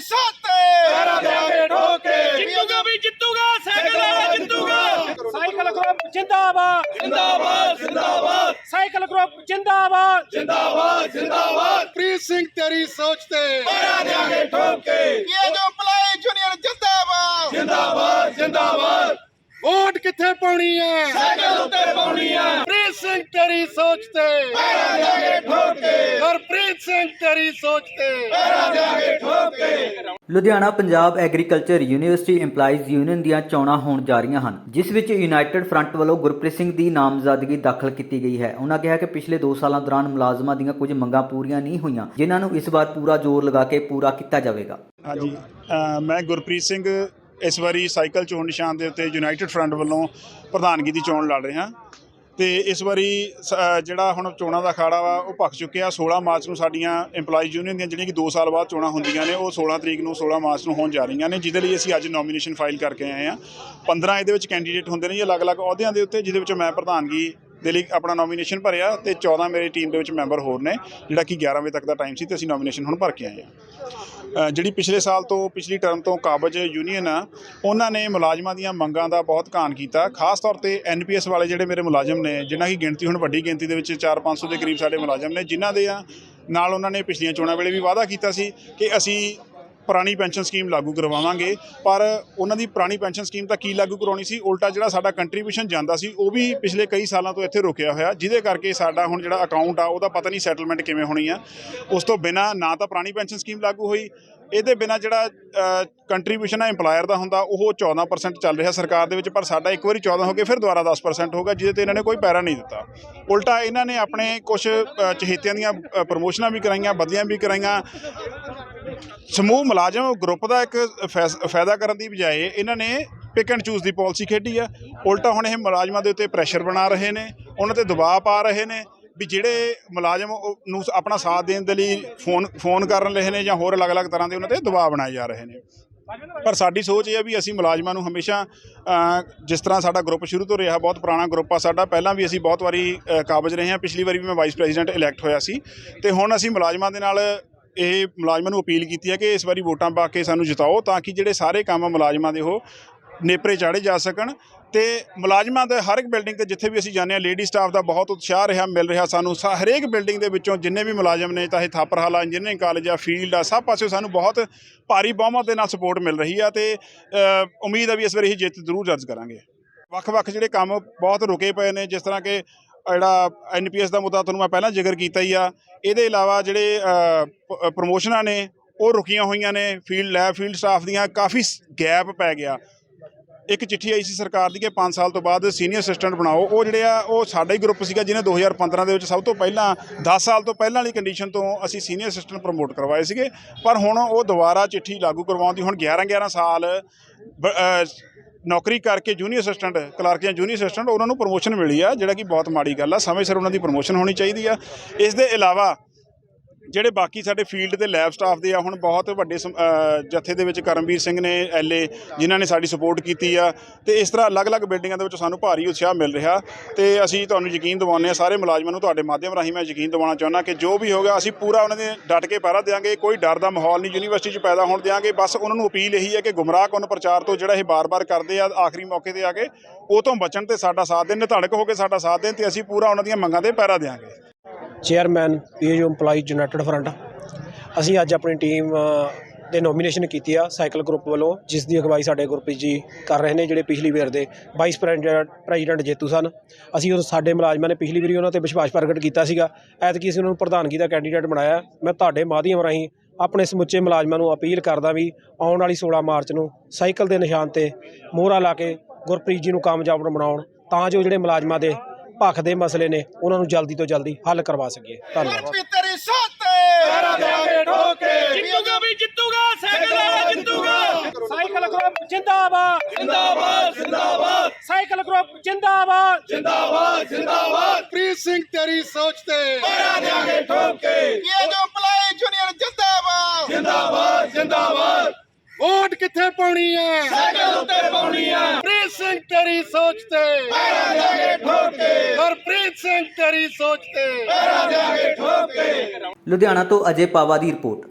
ਤੇਰੀ ਸੋਤੇ ਪੈਰਾਂ ਦੇਾਂਗੇ ਠੋਕੇ ਜਿੱਤੂਗਾ ਵੀ ਜਿੱਤੂਗਾ ਸਾਈਕਲ ਵਾਲਾ ਜਿੱਤੂਗਾ। ਸਾਈਕਲ ਗਰੁੱਪ ਜਿੰਦਾਬਾਦ। ਜਿੰਦਾਬਾਦ ਜਿੰਦਾਬਾਦ। ਸਾਈਕਲ ਗਰੁੱਪ ਜਿੰਦਾਬਾਦ। ਜਿੰਦਾਬਾਦ ਜਿੰਦਾਬਾਦ। ਪ੍ਰੀਤ ਸਿੰਘ ਤੇਰੀ ਸੋਚ ਤੇ। ਪੈਰਾਂ ਦੇਾਂਗੇ ਠੋਕੇ। ਇਹ ਜੋ ਪਲਾਈ ਜੂਨੀਅਰ ਜਿੰਦਾਬਾਦ। ਜਿੰਦਾਬਾਦ ਜਿੰਦਾਬਾਦ। ਵੋਟ ਕਿੱਥੇ ਪਾਉਣੀ ਹੈ ਸਾਈਕਲ ਉੱਤੇ ਪਾਉਣੀ ਆ। ਪ੍ਰੀਤ ਸਿੰਘ ਤੇਰੀ ਸੋਚ ਤੇ। ਪੈਰਾਂ ਦੇਾਂਗੇ ਠੋਕੇ। ਹਰਪ੍ਰੀਤ ਸਿੰਘ ਤੇਰੀ ਸੋਚ ਤੇ। ਪੈਰਾਂ ਦੇਾਂਗੇ ਠੋਕੇ। Ludhiana Punjab agriculture university EMPLOYEES union ਦੀਆਂ ਚੋਣਾਂ ਹੋਣ ਜਾ ਰਹੀਆਂ ਹਨ ਜਿਸ ਵਿੱਚ ਯੂਨਾਈਟਿਡ ਫਰੰਟ ਵੱਲੋਂ ਗੁਰਪ੍ਰੀਤ ਸਿੰਘ ਦੀ ਨਾਮਜ਼ਦਗੀ ਦਾਖਲ ਕੀਤੀ ਗਈ ਹੈ। ਉਹਨਾਂ ਕਿਹਾ ਕਿ ਪਿਛਲੇ 2 ਸਾਲਾਂ ਦੌਰਾਨ ਮੁਲਾਜ਼ਮਾਂ ਦੀਆਂ ਕੁਝ ਮੰਗਾਂ ਪੂਰੀਆਂ ਨਹੀਂ ਹੋਈਆਂ ਜਿਨ੍ਹਾਂ ਨੂੰ ਇਸ ਵਾਰ ਪੂਰਾ ਜ਼ੋਰ ਲਗਾ ਕੇ ਪੂਰਾ ਕੀਤਾ ਜਾਵੇਗਾ। ਹਾਂਜੀ ਮੈਂ ਗੁਰਪ੍ਰੀਤ ਸਿੰਘ ਇਸ ਵਾਰੀ ਸਾਈਕਲ ਚੋਣ ਨਿਸ਼ਾਨ ਦੇ ਉੱਤੇ ਯੂਨਾਈਟਿਡ ਫਰੰਟ ਵੱਲੋਂ ਪ੍ਰਧਾਨਗੀ ਦੀ ਚੋਣ ਲੜ ਰਿਹਾ ਤੇ ਇਸ ਵਾਰੀ ਸ- ਜਿਹੜਾ ਹੁਣ ਚੋਣਾਂ ਦਾ ਅਖਾੜਾ ਵਾ, ਉਹ ਭਖ ਚੁੱਕਿਆ। 16 ਮਾਰਚ ਨੂੰ ਸਾਡੀਆਂ EMPLOYEES ਯੂਨੀਅਨ ਦੀਆਂ ਜਿਹੜੀਆਂ ਕਿ 2 ਸਾਲ ਬਾਅਦ ਚੋਣਾਂ ਹੁੰਦੀਆਂ ਨੇ, ਉਹ 16 ਤਰੀਕ ਨੂੰ 16 ਮਾਰਚ ਨੂੰ ਹੋਣ ਜਾ ਰਹੀਆਂ ਨੇ, ਜਿਹਦੇ ਲਈ ਅਸੀਂ ਅੱਜ ਨੋਮੀਨੇਸ਼ਨ ਫਾਈਲ ਕਰਕੇ ਆਏ ਹਾਂ। 15 ਇਹਦੇ ਵਿੱਚ ਕੈਂਡੀਡੇਟ ਹੁੰਦੇ ਨੇ ਜੀ, ਅਲੱਗ-ਅਲੱਗ ਅਹੁਦਿਆਂ ਦੇ ਉੱਤੇ, ਜਿਹਦੇ ਵਿੱਚੋਂ ਮੈਂ ਪ੍ਰਧਾਨਗੀ ਦੇ ਲਈ ਆਪਣਾ ਨੋਮੀਨੇਸ਼ਨ ਭਰਿਆ ਤੇ 14 ਮੇਰੀ ਟੀਮ ਦੇ ਵਿੱਚ ਮੈਂਬਰ ਹੋਰ ਨੇ, ਜਿਹੜਾ ਕਿ 11 ਵਜੇ ਤੱਕ ਦਾ ਟਾਈਮ ਸੀ ਤੇ ਅਸੀਂ ਨੋਮੀਨੇਸ਼ਨ ਹੁਣ ਭਰ ਕੇ ਆਏ ਹਾਂ। ਜਿਹੜੀ ਪਿਛਲੇ ਸਾਲ ਤੋਂ, ਪਿਛਲੀ ਟਰਮ ਤੋਂ ਕਾਬਜ ਯੂਨੀਅਨ ਆ, ਉਹਨਾਂ ਨੇ ਮੁਲਾਜ਼ਮਾਂ ਦੀਆਂ ਮੰਗਾਂ ਦਾ ਬਹੁਤ ਘਾਣ ਕੀਤਾ। ਖਾਸ ਤੌਰ ਤੇ ਐਨਪੀਐਸ ਵਾਲੇ ਜਿਹੜੇ ਮੇਰੇ ਮੁਲਾਜ਼ਮ ਨੇ, ਜਿਨ੍ਹਾਂ ਦੀ ਗਿਣਤੀ ਹੁਣ ਵੱਡੀ ਗਿਣਤੀ ਦੇ ਵਿੱਚ 4-500 ਦੇ ਕਰੀਬ ਸਾਡੇ ਮੁਲਾਜ਼ਮ ਨੇ, ਜਿਨ੍ਹਾਂ ਦੇ ਆ, ਨਾਲ ਉਹਨਾਂ ਨੇ ਪਿਛਲੀਆਂ ਚੋਣਾਂ ਵੇਲੇ ਵੀ ਵਾਅਦਾ ਕੀਤਾ ਸੀ ਕਿ ਅਸੀਂ ਪੁਰਾਣੀ ਪੈਨਸ਼ਨ ਸਕੀਮ ਲਾਗੂ ਕਰਵਾਵਾਂਗੇ, ਪਰ ਉਹਨਾਂ ਦੀ ਪੁਰਾਣੀ ਪੈਨਸ਼ਨ ਸਕੀਮ ਤਾਂ ਕੀ ਲਾਗੂ ਕਰਾਉਣੀ ਸੀ? ਉਲਟਾ ਜਿਹੜਾ ਸਾਡਾ ਕੰਟਰੀਬਿਊਸ਼ਨ ਜਾਂਦਾ ਸੀ, ਉਹ ਵੀ ਪਿਛਲੇ ਕਈ ਸਾਲਾਂ ਤੋਂ ਇੱਥੇ ਰੁਕਿਆ ਹੋਇਆ, ਜਿਹਦੇ ਕਰਕੇ ਸਾਡਾ ਹੁਣ ਜਿਹੜਾ ਅਕਾਊਂਟ ਆ, ਉਹਦਾ ਪਤਾ ਨਹੀਂ ਸੈਟਲਮੈਂਟ ਕਿਵੇਂ ਹੋਣੀ ਆ। ਉਸ ਤੋਂ ਬਿਨਾ ਨਾ ਤਾਂ ਪੁਰਾਣੀ ਪੈਨਸ਼ਨ ਸਕੀਮ ਲਾਗੂ ਹੋਈ, ਇਹਦੇ ਬਿਨਾ ਜਿਹੜਾ ਕੰਟਰੀਬਿਊਸ਼ਨ ਆ, EMPLOYER ਦਾ ਹੁੰਦਾ, ਉਹ 14% ਚੱਲ ਰਿਹਾ ਸਰਕਾਰ ਦੇ ਵਿੱਚ, ਪਰ ਸਾਡਾ ਇੱਕ ਵਾਰੀ 14 ਹੋ ਕੇ ਫਿਰ ਦੁਬਾਰਾ 10% ਹੋਗਾ ਜਿਹਦੇ ਤੇ ਇਹਨਾਂ ਨੇ ਕੋਈ ਪੈਰਾ ਨਹੀਂ ਦਿੱਤਾ। ਉਲਟਾ ਇਹਨਾਂ ਨੇ ਆਪਣੇ ਕੁਝ ਚਹੇਤਿਆਂ ਦੀਆਂ ਪ੍ਰਮੋਸ਼ਨਾਂ ਵੀ ਕਰਾਈਆਂ ਬਦਲੀਆਂ ਵੀ ਕਰਾਈਆਂ ਸਮੂਹ ਮੁਲਾਜ਼ਮ ਗਰੁੱਪ ਦਾ ਇੱਕ ਫੈਸ- ਫਾਇਦਾ ਕਰਨ ਦੀ ਬਜਾਏ ਇਹਨਾਂ ਨੇ ਪਿਕ ਐਂਡ ਚੂਜ਼ ਦੀ ਪਾਲਿਸੀ ਖੇਡੀ ਆ। ਉਲਟਾ ਹੁਣ ਇਹ ਮੁਲਾਜ਼ਮਾਂ ਦੇ ਉੱਤੇ ਪ੍ਰੈਸ਼ਰ ਬਣਾ ਰਹੇ ਨੇ, ਉਹਨਾਂ ਤੇ ਦਬਾਅ ਪਾ ਰਹੇ ਨੇ ਵੀ ਜਿਹੜੇ ਮੁਲਾਜ਼ਮ ਉਹ- ਨੂੰ ਆਪਣਾ ਸਾਥ ਦੇਣ ਦੇ ਲਈ ਫੋਨ ਫੋਨ ਕਰਨ ਰਹੇ ਨੇ ਜਾਂ ਹੋਰ ਅਲੱਗ-ਅਲੱਗ ਤਰ੍ਹਾਂ ਦੇ ਉਹਨਾਂ ਤੇ ਦਬਾਅ ਬਣਾਏ ਜਾ ਰਹੇ ਨੇ। ਪਰ ਸਾਡੀ ਸੋਚ ਇਹ ਆ ਵੀ ਅਸੀਂ ਮੁਲਾਜ਼ਮਾਂ ਨੂੰ ਹਮੇਸ਼ਾ ਜਿਸ ਤਰ੍ਹਾਂ ਸਾਡਾ ਗਰੁੱਪ ਸ਼ੁਰੂ ਤੋਂ ਰਿਹਾ, ਬਹੁਤ ਪੁਰਾਣਾ ਗਰੁੱਪ ਆ ਸਾਡਾ, ਪਹਿਲਾਂ ਵੀ ਅਸੀਂ ਬਹੁਤ ਵਾਰੀ ਕਾਬਜ ਰਹੇ ਹਾਂ। ਪਿਛਲੀ ਵਾਰੀ ਵੀ ਮੈਂ ਵਾਈਸ ਪ੍ਰੈਜ਼ੀਡੈਂਟ ਇਲੈਕਟ ਹੋਇਆ ਸੀ। ਤੇ ਹੁਣ ਅਸੀਂ ਮੁਲਾਜ਼ਮਾਂ ਦੇ ਨਾਲ ਇਹ ਮੁਲਾਜ਼ਮਾਂ ਨੂੰ ਅਪੀਲ ਕੀਤੀ ਹੈ ਕਿ ਇਸ ਵਾਰੀ ਵੋਟਾਂ ਪਾ ਕੇ ਸਾਨੂੰ ਜਿਤਾਓ ਤਾਂ ਕਿ ਜਿਹੜੇ ਸਾਰੇ ਕੰਮ ਆ ਮੁਲਾਜ਼ਮਾਂ ਦੇ ਉਹ ਨੇਪਰੇ ਚਾੜੇ ਜਾ ਸਕਣ ਤੇ ਮੁਲਾਜ਼ਮਾਂ ਦੇ ਹਰ ਇੱਕ ਬਿਲਡਿੰਗ ਤੇ ਜਿੱਥੇ ਵੀ ਅਸੀਂ ਜਾਂਦੇ ਹਾਂ ਲੇਡੀ ਸਟਾਫ ਦਾ ਬਹੁਤ ਉਤਸ਼ਾਹ ਰਿਹਾ, ਮਿਲ ਰਿਹਾ ਸਾਨੂੰ। ਸਾ- ਹਰੇਕ ਬਿਲਡਿੰਗ ਦੇ ਵਿੱਚੋਂ ਜਿੰਨੇ ਵੀ ਮੁਲਾਜ਼ਮ ਨੇ, ਚਾਹੇ ਥਾਪਰਹਾਲਾ ਇੰਜੀਨੀਅਰਿੰਗ ਕਾਲਜ ਆ ਫੀਲਡ ਆ, ਸਭ ਪਾਸੇ ਸਾਨੂੰ ਬਹੁਤ ਭਾਰੀ ਬਹੁਮਤ ਦੇ ਨਾਲ ਸਪੋਰਟ ਮਿਲ ਰਹੀ ਆ ਤੇ ਉਮੀਦ ਆ ਵੀ ਇਸ ਵਾਰੀ ਅਸੀਂ ਜਿੱਤ ਜ਼ਰੂਰ ਦਰਜ ਕਰਾਂਗੇ। ਵੱਖ-ਵੱਖ ਜਿਹੜੇ ਕੰਮ ਬਹੁਤ ਰੁਕੇ ਪਏ ਨੇ, ਜਿਸ ਤਰ੍ਹਾਂ ਕਿ ਜਿਹੜਾ ਐਨਪੀਐਸ ਦਾ ਮੁੱਦਾ ਤੁਹਾਨੂੰ ਮੈਂ ਪਹਿਲਾਂ ਜ਼ਿਕਰ ਕੀਤਾ ਹੀ ਆ ਇਹਦੇ ਇਲਾਵਾ ਜਿਹੜੇ ਅ, ਪ੍ਰਮੋਸ਼ਨਾਂ ਨੇ ਉਹ ਰੁਕੀਆਂ ਹੋਈਆਂ ਨੇ ਫੀਲਡ ਲੈਬ ਫੀਲਡ ਸਟਾਫ ਦੀਆਂ ਕਾਫੀ ਗੈਪ ਪੈ ਗਿਆ। ਇੱਕ ਚਿੱਠੀ ਆਈ ਸੀ ਸਰਕਾਰ ਦੀ ਕਿ 5 ਸਾਲ ਤੋਂ ਬਾਅਦ ਸੀਨੀਅਰ ਅਸਿਸਟੈਂਟ ਬਣਾਓ। ਉਹ ਜਿਹੜੇ ਆ ਉਹ ਸਾਡਾ ਹੀ ਗਰੁੱਪ ਸੀਗਾ ਜਿਹਨੇ 2015 ਦੇ ਵਿੱਚ ਸਭ ਤੋਂ ਪਹਿਲਾਂ 10 ਸਾਲ ਤੋਂ ਪਹਿਲਾਂ ਵਾਲੀ ਕੰਡੀਸ਼ਨ ਤੋਂ ਅਸੀਂ ਸੀਨੀਅਰ ਅਸਿਸਟੈਂਟ ਪ੍ਰਮੋਟ ਕਰਵਾਏ ਸੀਗੇ। ਪਰ ਹੁਣ ਉਹ ਦੁਬਾਰਾ ਚਿੱਠੀ ਲਾਗੂ ਕਰਵਾਉਣ ਦੀ ਹੁਣ 11 11 ਸਾਲ ਬ- ਨੌਕਰੀ ਕਰਕੇ ਜੂਨੀਅਰ ਅਸਿਸਟੈਂਟ ਕਲਰਕ ਜਾਂ ਜੂਨੀਅਰ ਅਸਿਸਟੈਂਟ ਉਹਨਾਂ ਨੂੰ ਪ੍ਰਮੋਸ਼ਨ ਮਿਲੀ ਆ, ਜਿਹੜਾ ਕਿ ਬਹੁਤ ਮਾੜੀ ਗੱਲ ਆ। ਸਮੇਂ ਸਿਰ ਉਹਨਾਂ ਦੀ ਪ੍ਰਮੋਸ਼ਨ ਹੋਣੀ ਚਾਹੀਦੀ ਆ। ਇਸ ਦੇ ਇਲਾਵਾ ਜਿਹੜੇ ਬਾਕੀ ਸਾਡੇ ਫੀਲਡ ਦੇ ਲੈਬ ਸਟਾਫ ਦੇ ਆ, ਹੁਣ ਬਹੁਤ ਵੱਡੇ ਸਮ- ਅਹ ਜਥੇ ਦੇ ਵਿੱਚ ਕਰਮਵੀਰ ਸਿੰਘ ਨੇ ਐਲਏ ਜਿਨ੍ਹਾਂ ਨੇ ਸਾਡੀ ਸਪੋਰਟ ਕੀਤੀ ਆ। ਤੇ ਇਸ ਤਰ੍ਹਾਂ ਅਲੱਗ-ਅਲੱਗ ਬਿਲਡਿੰਗਾਂ ਦੇ ਵਿੱਚ ਸਾਨੂੰ ਭਾਰੀ ਉਤਸ਼ਾਹ ਮਿਲ ਰਿਹਾ। ਤੇ ਅਸੀਂ ਤੁਹਾਨੂੰ ਯਕੀਨ ਦਿਵਾਉਂਦੇ ਆ ਸਾਰੇ ਮੁਲਾਜ਼ਮਾਂ ਨੂੰ ਤੁਹਾਡੇ ਮਾਧਿਅਮ ਰਾਹੀਂ ਮੈਂ ਯਕੀਨ ਦਿਵਾਉਣਾ ਚਾਹੁੰਦਾ ਕਿ ਜੋ ਵੀ ਹੋਗਾ ਅਸੀਂ ਪੂਰਾ ਉਹਨਾਂ ਦੇ ਡਟ ਕੇ ਪਹਿਰਾ ਦੇਵਾਂਗੇ ਕੋਈ ਡਰ ਦਾ ਮਾਹੌਲ ਨਹੀਂ, ਯੂਨੀਵਰਸਿਟੀ 'ਚ ਪੈਦਾ ਹੋਣ ਦੇਵਾਂਗੇ ਬਸ ਉਹਨਾਂ ਨੂੰ ਅਪੀਲ ਇਹੀ ਹੈ ਕਿ ਗੁੰਮਰਾਹ ਕੁਨ ਪ੍ਰਚਾਰ ਤੋਂ ਜਿਹੜਾ ਇਹ ਬਾਰ-ਬਾਰ ਕਰਦੇ ਆ, ਆਖਰੀ ਮੌਕੇ ਤੇ ਆ ਕੇ, ਉਹ ਤੋਂ ਬਚਣ ਤੇ ਸਾਡਾ ਸਾਥ ਦੇਣ ਨਿਧੜਕ ਹੋ ਕੇ ਸਾਡਾ ਸਾਥ ਦੇਣ ਤੇ ਅਸੀਂ ਪੂਰਾ ਉਹਨਾਂ ਦੀਆਂ ਮੰਗਾਂ ਤੇ ਪਹਿਰਾ ਦੇਵਾਂਗੇ chairman PAU EMPLOYEES united front ਅਸੀਂ ਅੱਜ ਆਪਣੀ ਟੀਮ ਦੇ ਨੋਮੀਨੇਸ਼ਨ ਕੀਤੀ ਆ ਸਾਈਕਲ ਗਰੁੱਪ ਵੱਲੋਂ ਜਿਸ ਦੀ ਅਗਵਾਈ ਸਾਡੇ ਗੁਰਪ੍ਰੀਤ ਜੀ ਕਰ ਰਹੇ ਨੇ ਜਿਹੜੇ ਪਿਛਲੀ ਵਾਰ ਦੇ ਵਾਈਸ ਪ੍ਰੈਜ਼ੀਡੈਂਟ ਪ੍ਰੈਜ਼ੀਡੈਂਟ ਜੇਤੂ ਸਨ। ਅਸੀਂ ਉਹ ਸਾਡੇ ਮੁਲਾਜ਼ਮਾਂ ਨੇ ਪਿਛਲੀ ਵਾਰੀ ਉਹਨਾਂ ਤੇ ਵਿਸ਼ਵਾਸ ਪ੍ਰਗਟ ਕੀਤਾ ਸੀਗਾ। ਐਤਕੀ ਅਸੀਂ ਉਹਨਾਂ ਨੂੰ ਪ੍ਰਧਾਨਗੀ ਦਾ ਕੈਂਡੀਡੇਟ ਬਣਾਇਆ। ਮੈਂ ਤੁਹਾਡੇ ਮਾਧਿਅਮ ਰਾਹੀਂ ਆਪਣੇ ਸਮੁੱਚੇ ਮੁਲਾਜ਼ਮਾਂ ਨੂੰ ਅਪੀਲ ਕਰਦਾ ਵੀ ਆਉਣ ਵਾਲੀ 16 ਮਾਰਚ ਨੂੰ ਸਾਈਕਲ ਦੇ ਨਿਸ਼ਾਨ ਤੇ ਮੋਹਰਾ ਲਾ ਕੇ ਗੁਰਪ੍ਰੀਤ ਜੀ ਨੂੰ ਕਾਮਯਾਬ ਬਣਾਉਣ, ਤਾਂ ਜੋ ਜਿਹੜੇ ਮੁਲਾਜ਼ਮਾਂ ਦੇ ਭੱਖ ਦੇ ਮਸਲੇ ਨੇ ਉਹਨਾਂ ਨੂੰ ਜਲਦੀ ਤੋਂ ਜਲਦੀ ਹੱਲ ਕਰਵਾ ਸਕੀਏ। ਧੰਨਵਾਦ। ਪ੍ਰੀਤ ਤੇਰੀ ਸੋਤੇ ਪੈਰਾਂ ਦੇਾਂਗੇ ਠੋਕੇ। ਜਿੱਤੂਗਾ ਵੀ ਜਿੱਤੂਗਾ ਸਾਈਕਲ ਵਾਲਾ ਜਿੱਤੂਗਾ। ਸਾਈਕਲ ਗਰੁੱਪ ਜਿੰਦਾਬਾਦ। ਜਿੰਦਾਬਾਦ ਜਿੰਦਾਬਾਦ। ਸਾਈਕਲ ਗਰੁੱਪ ਜਿੰਦਾਬਾਦ। ਜਿੰਦਾਬਾਦ ਜਿੰਦਾਬਾਦ। ਪ੍ਰੀਤ ਸਿੰਘ ਤੇਰੀ ਸੋਚ ਤੇ। ਪੈਰਾਂ ਦੇਾਂਗੇ ਠੋਕੇ। ਇਹ ਜੋ ਪਲਾਈ ਜੂਨੀਅਰ ਜਿੰਦਾਬਾਦ। ਜਿੰਦਾਬਾਦ ਜਿੰਦਾਬਾਦ। ਵੋਟ ਕਿੱਥੇ ਪਾਉਣੀ ਹੈ ਸਾਈਕਲ ਉੱਤੇ ਪਾਉਣੀ ਆ। ਪ੍ਰੀਤ ਸਿੰਘ ਤੇਰੀ ਸੋਚ ਤੇ। ਪੈਰਾਂ ਦੇਾਂਗੇ ਠੋਕੇ ਹਰਪ੍ਰੀਤ ਸਿੰਘ ਤੇਰੀ ਸੋਚ ਤੇ। ਪੈਰਾਂ ਦੇਾਂਗੇ ਠੋਕੇ ਲੁਧਿਆਣਾ ਤੋਂ ਅਜੇ ਪਾਵਾ ਦੀ ਰਿਪੋਰਟ।